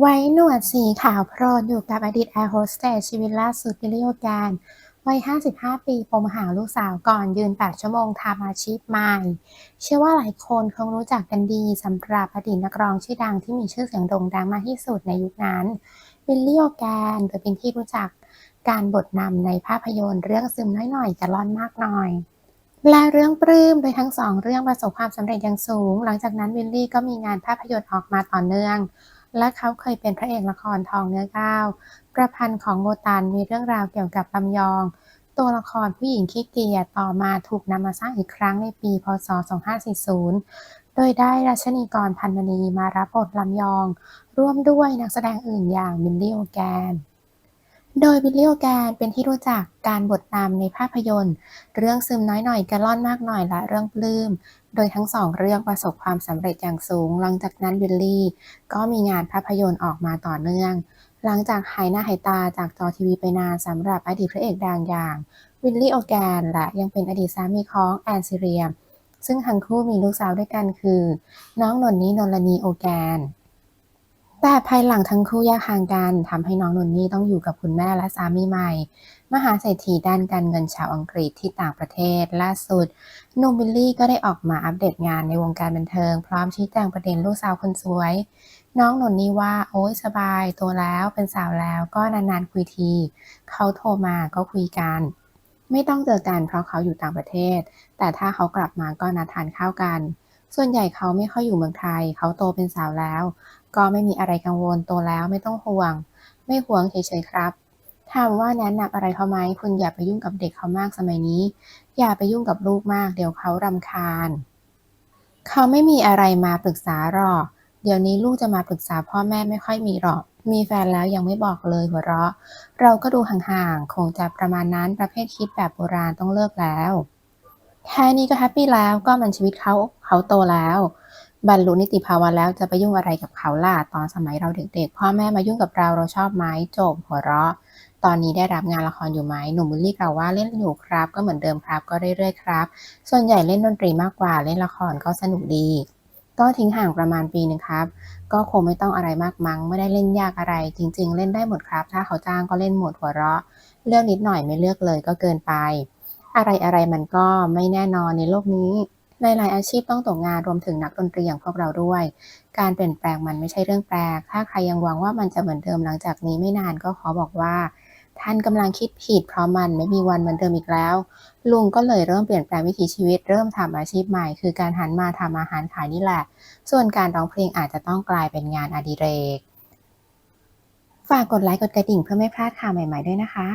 ไว้หนวดสีขาวโพลนอยู่กับอดีตแอร์โฮสเตสชีวิตล่าสุดวิลลี่โอแกนวัย 55 ปีปมหาลูกสาวก่อนยืน 8 ชั่วโมงทำอาชีพใหม่ เชื่อว่าหลายคนคงรู้จักกันดีสำหรับอดีตนักร้องชื่อดังที่มีชื่อเสียงโด่งดังมากที่สุดในยุคนั้นวิลลี่โอแกนโดยเป็นที่รู้จักการบทนำในภาพยนตร์เรื่องซึมน้อยหน่อยกะล่อนมากหน่อย และเรื่องปลื้มโดยทั้งสองเรื่องประสบความสำเร็จอย่างสูง หลังจากนั้นวิลลี่ก็มีงานภาพยนตร์ออกมาต่อเนื่อง และเขาเคยเป็นพระเอกละครทองเนื้อก้าวประพันธ์ของโบตันมีเรื่องราวเกี่ยวกับลำยอง ตัวละครผู้หญิงขี้เกียจต่อมาถูกนำมาสร้างอีกครั้งในปี พ.ศ.2540 โดยได้รัชนีกรพันมณีมารับบทลำยอง ร่วมด้วยนักแสดงอื่นอย่างบิลลี่โอแกน โดยบิลลี่โอแกนเป็นที่รู้จักการบทนำในภาพยนตร์ เรื่องซึมน้อยหน่อยกะล่อนมากหน่อยและเรื่องปลื้ม โดยทั้งสองเรื่องประสบความสำเร็จอย่างสูง หลังจากนั้นวิลลี่ก็มีงานภาพยนตร์ออกมาต่อเนื่อง หลังจากหายหน้าหายตาจากจอทีวีไปนานสำหรับอดีตพระเอกดังอย่างวิลลี่โอแกนและยังเป็นอดีตสามีของแอนซิเรียมซึ่งทั้งคู่มีลูกสาวด้วยกันคือ น้องนนนี้นนลนีโอแกน แต่ภายหลังทั้งคู่แยกทางกันทำให้น้องนนนี่ต้องอยู่กับคุณแม่และสามีใหม่ มหาเศรษฐีด้านการเงินชาวอังกฤษที่ต่างประเทศล่าสุดหนุ่มบิลลี่ก็ได้ออกมาอัปเดตงานในวงการบันเทิง พร้อมชี้แจงประเด็นลูกสาวคนสวย น้องนนนี่ว่าโอ๊ยสบายโตแล้วเป็นสาวแล้วก็นานๆคุยที เขาโทรมาก็คุยกัน ไม่ต้องเจอกันเพราะเขาอยู่ต่างประเทศ แต่ถ้าเขากลับมาก็นัดทานข้าวกัน ส่วนใหญ่เขาไม่ค่อยอยู่เมืองไทย เขาโตเป็นสาวแล้ว ก็ไม่มีอะไรกังวลโตแล้วไม่ต้องห่วง ไม่ห่วงเฉยๆครับถามว่าแนะนำอะไรเขาไหมคุณอย่าไปยุ่งกับเด็กเขามากสมัยนี้ อย่าไปยุ่งกับลูกมาก เดี๋ยวเขารำคาญ เขาไม่มีอะไรมาปรึกษาหรอก เดี๋ยวนี้ลูกจะมาปรึกษาพ่อแม่ไม่ค่อยมีหรอก มีแฟนแล้วยังไม่บอกเลยหัวเราะ เราก็ดูห่างๆ คงจะประมาณนั้นประเภทคิดแบบโบราณต้องเลิกแล้ว แค่นี้ก็แฮปปี้แล้วก็มันชีวิตเขา เขาโตแล้ว บรรลุนิติภาวะแล้วจะไปยุ่งอะไรกับเขาล่ะตอนสมัยเราเด็กๆ พ่อแม่มายุ่งกับเราเราชอบไหมจบหัวเราะ ตอนนี้ได้รับงานละครอยู่ไหมหนุ่มบุลลี่กล่าวว่าเล่นอยู่ครับ ก็เหมือนเดิมครับก็เรื่อยๆครับ ส่วนใหญ่เล่นดนตรีมากกว่าเล่นละครก็สนุกดีก็ทิ้งห่างประมาณปีหนึงครับ ก็คงไม่ต้องอะไรมากมั้ง ไม่ได้เล่นยากอะไร จริง ๆ เล่นได้หมดครับ ถ้าเขาจ้างก็เล่นหมดหัวเราะ เลือกนิดหน่อยไม่เลือกเลยก็เกินไป อะไรอะไรมันก็ไม่แน่นอนในโลกนี้ หลาย ๆ อาชีพต้องตกงานรวมถึงนักดนตรีอย่างพวกเราด้วย การเปลี่ยนแปลงมันไม่ใช่เรื่องแปลก ถ้าใครยังหวังว่ามันจะเหมือนเดิมหลังจากนี้ไม่นานก็ขอบอกว่า ท่านกำลังคิดผิดเพราะมันไม่มีวันเหมือนเดิมอีกแล้ว ลุงก็เลยเริ่มเปลี่ยนแปลงวิถีชีวิตเริ่มทำอาชีพใหม่ คือการหันมาทำอาหารขายนี่แหละ ส่วนการร้องเพลงอาจจะต้องกลายเป็นงานอดิเรก ฝากกดไลค์กดกระดิ่งเพื่อไม่พลาดข่าวใหม่ ๆ ด้วยนะคะ